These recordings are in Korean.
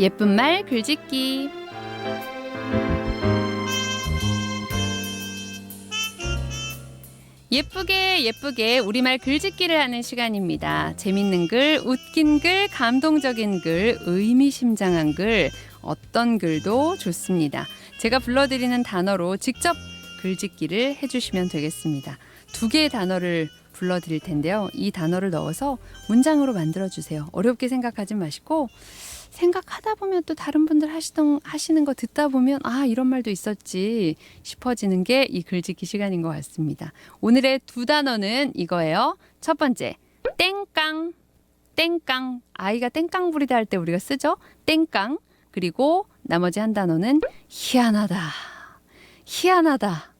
예쁜 말 글짓기 예쁘게 예쁘게 우리말 글짓기를 하는 시간입니다. 재밌는 글, 웃긴 글, 감동적인 글, 의미심장한 글, 어떤 글도 좋습니다. 제가 불러드리는 단어로 직접 글짓기를 해주시면 되겠습니다. 두 개의 단어를 불러드릴 텐데요. 이 단어를 넣어서 문장으로 만들어주세요. 어렵게 생각하지 마시고 생각하다 보면 또 다른 분들 하시던 하시는 거 듣다 보면 아 이런 말도 있었지 싶어지는 게 이 글짓기 시간인 것 같습니다. 오늘의 두 단어는 이거예요. 첫 번째 땡깡. 땡깡. 아이가 땡깡 부리다 할 때 우리가 쓰죠. 땡깡. 그리고 나머지 한 단어는 희한하다. 희한하다.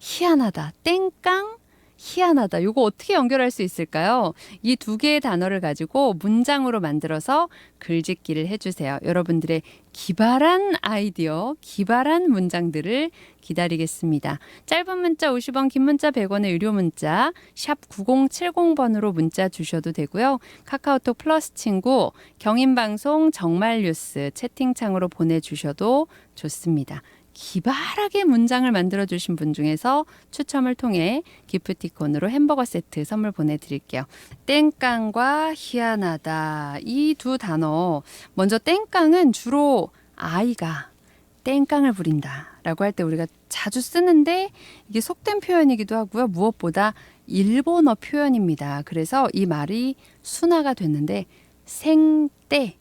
희한하다. 땡깡 희한하다. 요거 어떻게 연결할 수 있을까요? 이 두 개의 단어를 가지고 문장으로 만들어서 글짓기를 해주세요. 여러분들의 기발한 아이디어, 기발한 문장들을 기다리겠습니다. 짧은 문자 50원, 긴 문자 100원의 유료 문자 샵 9070번으로 문자 주셔도 되고요. 카카오톡 플러스 친구, 경인방송 정말 뉴스 채팅창으로 보내주셔도 좋습니다. 기발하게 문장을 만들어 주신 분 중에서 추첨을 통해 기프티콘으로 햄버거 세트 선물 보내 드릴게요. 땡깡과 희한하다 이 두 단어 먼저 땡깡은 주로 아이가 땡깡을 부린다라고 할 때 우리가 자주 쓰는데 이게 속된 표현이기도 하고요. 무엇보다 일본어 표현입니다. 그래서 이 말이 순화가 됐는데 생떼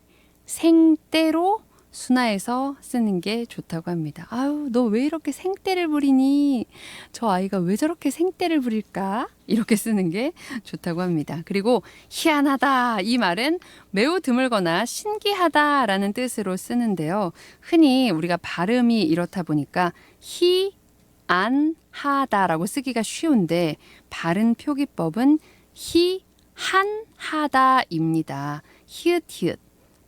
생떼로 순화해서 쓰는 게 좋다고 합니다. 아유, 너 왜 이렇게 생떼를 부리니? 저 아이가 왜 저렇게 생떼를 부릴까? 이렇게 쓰는 게 좋다고 합니다. 그리고 희한하다. 이 말은 매우 드물거나 신기하다 라는 뜻으로 쓰는데요. 흔히 우리가 발음이 이렇다 보니까 희, 안, 하다라고 쓰기가 쉬운데 바른 표기법은 희, 한, 하다입니다. 히읗, 히읗.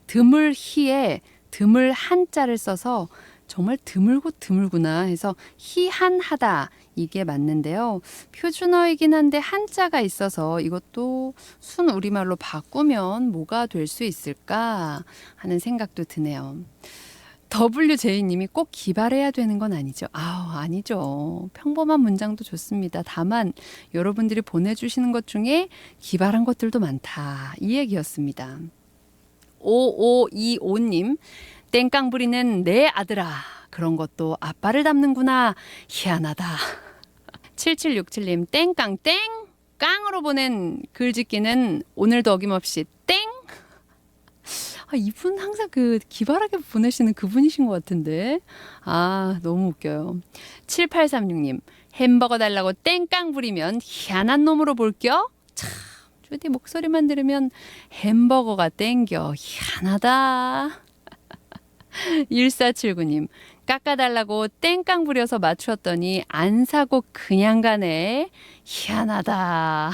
드물 희에 드물 한자를 써서 정말 드물고 드물구나 해서 희한하다 이게 맞는데요. 표준어이긴 한데 한자가 있어서 이것도 순 우리말로 바꾸면 뭐가 될 수 있을까 하는 생각도 드네요. WJ님이 꼭 기발해야 되는 건 아니죠. 아우, 아니죠. 평범한 문장도 좋습니다. 다만 여러분들이 보내주시는 것 중에 기발한 것들도 많다. 이 얘기였습니다. 5525님, 땡깡 부리는 내 아들아. 그런 것도 아빠를 닮는구나. 희한하다. 7767님, 땡깡 땡! 깡으로 보낸 글짓기는 오늘도 어김없이 땡! 아, 이분 항상 그 기발하게 보내시는 그분이신 것 같은데. 아, 너무 웃겨요. 7836님, 햄버거 달라고 땡깡 부리면 희한한 놈으로 볼겨? 참. 주디 목소리만 들으면 햄버거가 땡겨 희한하다. 1479님 깎아달라고 땡깡 부려서 맞추었더니 안 사고 그냥 가네. 희한하다.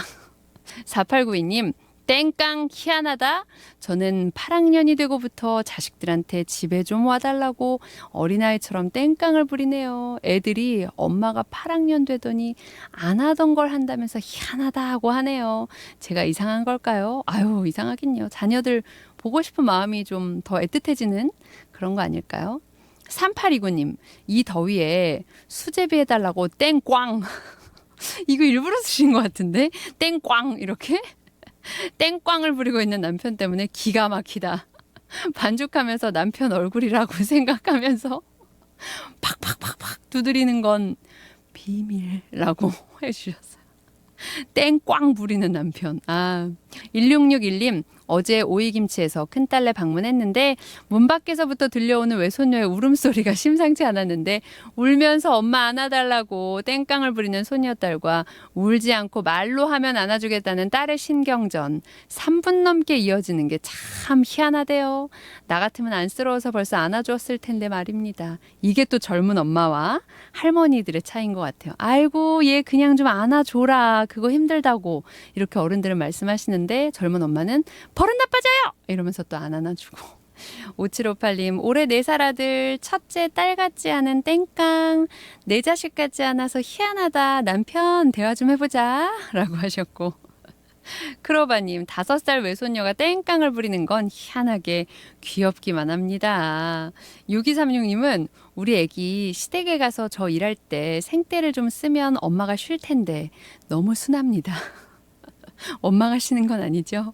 4892님 땡깡 희한하다. 저는 8학년이 되고부터 자식들한테 집에 좀 와달라고 어린아이처럼 땡깡을 부리네요. 애들이 엄마가 8학년 되더니 안 하던 걸 한다면서 희한하다 하고 하네요. 제가 이상한 걸까요? 아유, 이상하긴요. 자녀들 보고 싶은 마음이 좀 더 애틋해지는 그런 거 아닐까요? 3829님, 이 더위에 수제비 해달라고 땡꽝. 이거 일부러 쓰신 것 같은데? 땡꽝, 이렇게? 땡꽝을 부리고 있는 남편 때문에 기가 막히다. 반죽하면서 남편 얼굴이라고 생각하면서 팍팍팍팍 두드리는 건 비밀이라고 해주셨어요. 땡꽝 부리는 남편. 아, 1661님, 어제 오이김치에서 큰딸네 방문했는데 문 밖에서부터 들려오는 외손녀의 울음소리가 심상치 않았는데 울면서 엄마 안아달라고 땡깡을 부리는 손녀딸과 울지 않고 말로 하면 안아주겠다는 딸의 신경전 3분 넘게 이어지는 게 참 희한하대요. 나 같으면 안쓰러워서 벌써 안아주었을 텐데 말입니다. 이게 또 젊은 엄마와 할머니들의 차이인 것 같아요. 아이고 얘 그냥 좀 안아줘라. 그거 힘들다고 이렇게 어른들은 말씀하시는데 젊은 엄마는 버릇 나빠져요! 이러면서 또 안 안아주고. 5758님, 올해 네 살 아들, 첫째 딸 같지 않은 땡깡, 내 자식 같지 않아서 희한하다. 남편, 대화 좀 해보자. 라고 하셨고. 크로바님, 다섯 살 외손녀가 땡깡을 부리는 건 희한하게 귀엽기만 합니다. 6236님은 우리 애기 시댁에 가서 저 일할 때 생떼를 좀 쓰면 엄마가 쉴 텐데 너무 순합니다. 엄마가 쉬는 건 아니죠?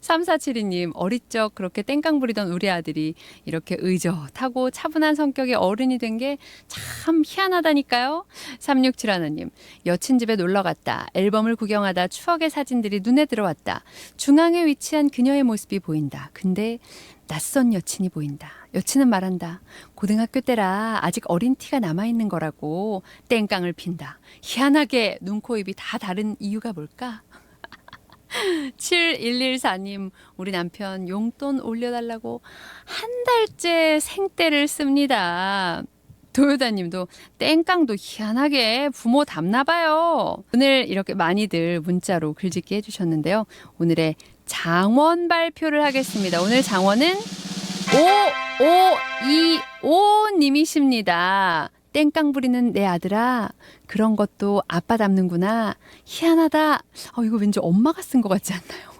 3472님, 어릴 적 그렇게 땡깡 부리던 우리 아들이 이렇게 의젓하고 차분한 성격의 어른이 된 게 참 희한하다니까요. 3671님, 여친 집에 놀러 갔다. 앨범을 구경하다 추억의 사진들이 눈에 들어왔다. 중앙에 위치한 그녀의 모습이 보인다. 근데 낯선 여친이 보인다. 여친은 말한다. 고등학교 때라 아직 어린 티가 남아있는 거라고 땡깡을 핀다. 희한하게 눈, 코, 입이 다 다른 이유가 뭘까? 7114님, 우리 남편 용돈 올려달라고 한 달째 생떼를 씁니다. 도요다님도 땡깡도 희한하게 부모 닮나 봐요. 오늘 이렇게 많이들 문자로 글짓기 해주셨는데요. 오늘의 장원 발표를 하겠습니다. 오늘 장원은 5525님이십니다. 땡깡 부리는 내 아들아. 그런 것도 아빠 닮는구나. 희한하다. 어, 이거 왠지 엄마가 쓴 것 같지 않나요?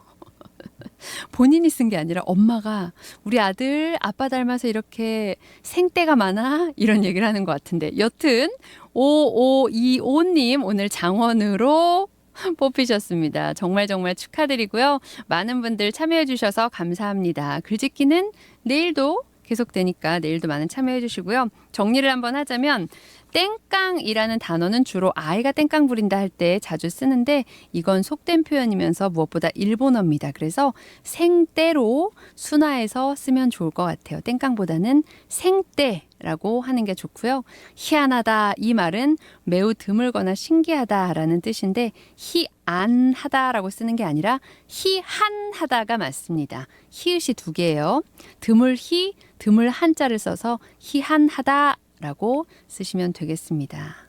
본인이 쓴 게 아니라 엄마가 우리 아들 아빠 닮아서 이렇게 생때가 많아 이런 얘기를 하는 것 같은데 여튼 5525님 오늘 장원으로 뽑히셨습니다. 정말 정말 축하드리고요. 많은 분들 참여해 주셔서 감사합니다. 글짓기는 내일도 계속되니까 내일도 많은 참여해 주시고요. 정리를 한번 하자면 땡깡이라는 단어는 주로 아이가 땡깡 부린다 할 때 자주 쓰는데 이건 속된 표현이면서 무엇보다 일본어입니다. 그래서 생때로 순화해서 쓰면 좋을 것 같아요. 땡깡보다는 생때 라고 하는 게 좋고요. 희한하다 이 말은 매우 드물거나 신기하다라는 뜻인데 희안하다라고 쓰는 게 아니라 희한하다가 맞습니다. 히읗이 두 개예요. 드물희, 드물 한자를 써서 희한하다라고 쓰시면 되겠습니다.